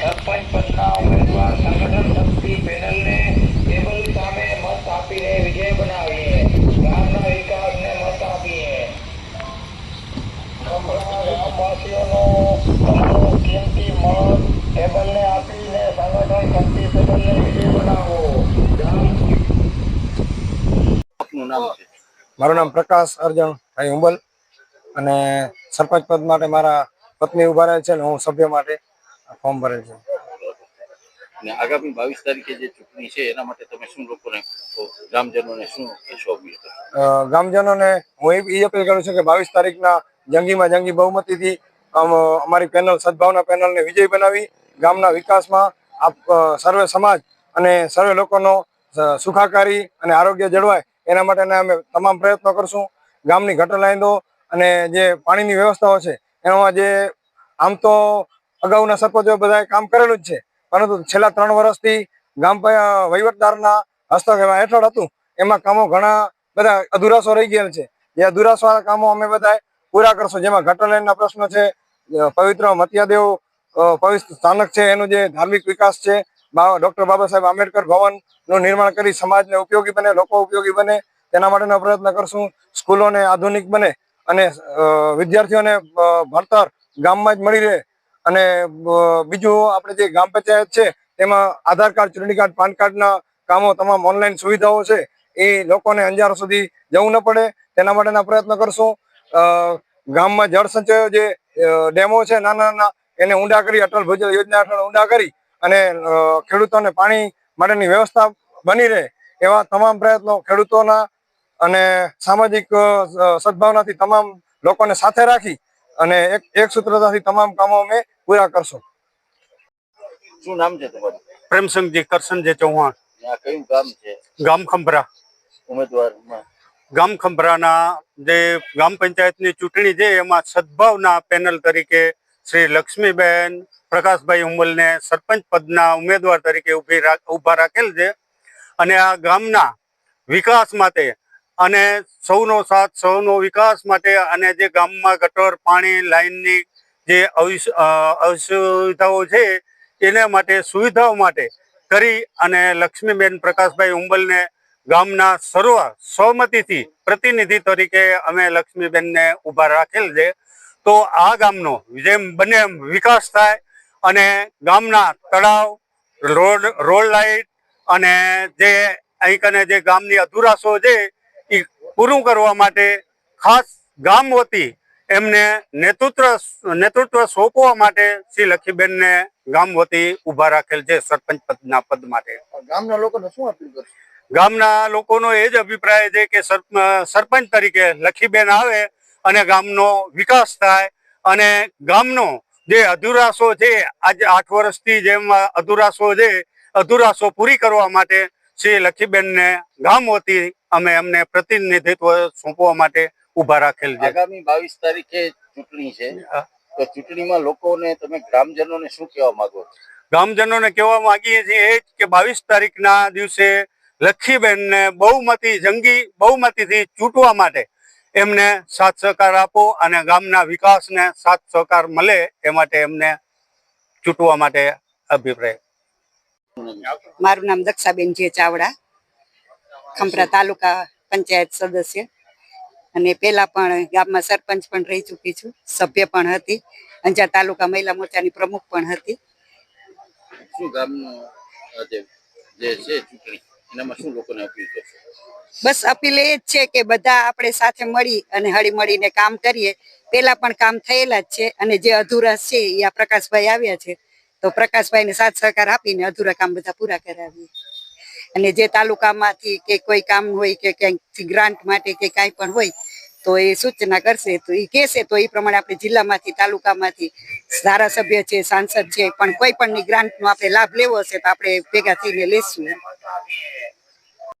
સરપંચ પદના ઉમેદવાર સંગઠન શક્તિ પેનલને કેબલ સામે મત આપીને વિજય બનાવીએ ગામના વિકાસને મત આપીએ કપરા ગામવાસીઓનો કિંમતી મત ટેબલને આપીને સંગઠન શક્તિ પેનલને વિજય બનાવો નામ મારું નામ પ્રકાશ અર્જણ ભાઈ હુંબલ અને સરપંચ પદ માટે મારા પત્ની ઊભા રહે છે અને હું સભ્ય માટે ફોર્મ ભરેલ છે. અને આગામી બાવીસ તારીખે જે ચૂંટણી છે એના માટે તમે શું લોકોને કહો, ગ્રામજનોને શું કહેશો ગામજનોને હું એ અપીલ કરું છું કે બાવીસ તારીખના જંગીમાં જંગી બહુમતીથી અમારી પેનલ, સદભાવના પેનલને વિજય બનાવી ગામના વિકાસમાં આપ સર્વે સમાજ અને સર્વે લોકોનો સુખાકારી અને આરોગ્ય જળવાય એના માટેના અમે તમામ પ્રયત્નો કરશું. ગામની ગટર લાઈનો અને જે પાણીની વ્યવસ્થાઓ છે, એમાં જે આમ તો અગાઉના સરપંચો બધાએ કામ કરેલું જ છે, પરંતુ છેલ્લા ત્રણ વર્ષથી ગામ વહીવટદારના હસ્તક હેઠળ હતું, એમાં કામો ઘણા બધા અધુરાશો રહી ગયેલ છે. જે અધુરાશવાળા કામો અમે બધાએ પૂરા કરશું, જેમાં ગટર લાઈનના પ્રશ્નો છે પવિત્ર મતિયાદેવ પવિત્ર સ્થાનક છે, એનું જે ધાર્મિક વિકાસ છે ડોક્ટર બાબા સાહેબ આંબેડકર ભવનનું નિર્માણ કરી સમાજને ઉપયોગી બને, લોકો ઉપયોગી બને, તેના માટેનો પ્રયત્ન કરશું. સ્કૂલોને આધુનિક બને અને વિદ્યાર્થીઓને ભણતર ગામમાં જ મળી રહે. અને બીજું આપણે જે ગ્રામ પંચાયત છે, તેમાં આધાર કાર્ડ ચૂંટણી કાર્ડ, પાન કાર્ડના કામો તમામ ઓનલાઈન સુવિધાઓ છે, એ લોકોને અંજારો સુધી જવું ન પડે. તેના માટેના પ્રયત્ન કરશું. ગામમાં જળ સંચયો જે ડેમો છે નાના નાના એને ઊંડા કરી અટલ ભૂજલ યોજના હેઠળ ઊંડા કરી અને ખેડૂતોને પાણી માટેની વ્યવસ્થા બની રહે એવા તમામ પ્રયત્નો ખેડૂતોના અને સામાજિક સદભાવનાથી તમામ લોકોને સાથે રાખી અને એક એક સૂત્રતાથી તમામ કામો અમે પૂરા કરશું. શું નામ છે તમારું? પ્રેમસંગજી કરશનજી ચૌહાણ. કયું ગામ છે? ગામ ખંભરા. ઉમેદવારમાં. ગામ ખંભરાના જે ગ્રામ પંચાયતની ચૂંટણી છે, એમાં સદભાવના પેનલ તરીકે શ્રી લક્ષ્મીબેન પ્રકાશભાઈ ઉમલને સરપંચ પદના ઉમેદવાર તરીકે ઊભી ઊભા રાખેલ છે. અને આ ગામના વિકાસ માટે અને સૌનો સાથ, સૌનો વિકાસ માટે અને જે ગામમાં ગટર, પાણી લાઇનની જે અસુવિધાઓ છે, એના માટે, સુવિધાઓ માટે કરી અને લક્ષ્મીબેન પ્રકાશભાઈ ઉંબલને ગામના સર્વ સહમતિથી પ્રતિનિધિ તરીકે અમે લક્ષ્મીબેનને ઊભા રાખેલ છે. તો આ ગામનો જેમ બને એમ વિકાસ થાય અને ગામના તળાવ, રોડ રોડ લાઇટ અને જે અહીં કને જે ગામની અધુરાશો છે, એ પૂરું કરવા માટે ખાસ ગામ વતી એમને નેતૃત્વ નેતૃત્વ સોંપવા માટે શ્રી લખીબેનને ગામ વતી ઊભા રાખેલ છે સરપંચ પદના પદ માટે. ગામના લોકોને શું અપીલ કરશો? ગામના લોકોનો એ જ અભિપ્રાય છે કે સરપંચ તરીકે લખીબેન આવે અને ગામનો વિકાસ થાય અને ગામનો જે અધુરાશો છે આજે આઠ વર્ષથી જેમ અધુરાશો છે અધુરાશો પૂરી કરવા માટે શ્રી લખીબેનને ગામ વતી અમે એમને પ્રતિનિધિત્વ સોંપવા માટે ઊભા રાખેલ છે. આગામી બાવીસ તારીખે ચૂંટણી છે. તો ચૂંટણીમાં લોકોને તમે ગ્રામજનોને શું કહેવા માંગો છો? ગામજનોને કહેવા માંગીએ છીએ એ જ કે બાવીસ તારીખના દિવસે લખીબેનને બહુમતી જંગી બહુમતીથી ચૂંટવા માટે એમને સાથ સહકાર આપો અને ગામના વિકાસને સાથ સહકાર મળે એ માટે એમને ચૂંટવા માટે અભિપ્રાય. મારું નામ દક્ષાબેન જે ચાવડા ખંભરા તાલુકા પંચાયત સદસ્ય. અને પેલા પણ ગામમાં સરપંચ પણ રહી ચૂકી છું સભ્ય પણ હતી. અંજાર તાલુકા મહિલા મોરચાની પ્રમુખ પણ હતી. શું ગામનું જે છે ચૂંટણી? બસ અપીલ એ જ છે કે બધા આપણે સાથે મળી અને હળી મળીને કામ કરીએ. પેલા પણ કામ થયેલા જ છે અને જે અધૂરા છે એ આ પ્રકાશભાઈ આવ્યા છે. તો પ્રકાશભાઈને સાથ સહકાર આપીને અધૂરા કામ બધા પૂરા કરાવીએ. અને જે તાલુકામાંથી કે કોઈ કામ હોય કે ક્યાંકથી ગ્રાન્ટ માટે કે કાંઈ પણ હોય તો એ સૂચના કરશે. તો એ કહેશે, તો એ પ્રમાણે આપણે જિલ્લામાંથી, તાલુકામાંથી ધારાસભ્ય છે, સાંસદ છે, પણ કોઈ પણની ગ્રાન્ટનો આપણે લાભ લેવો હશે તો આપણે ભેગા થઈને લેશું.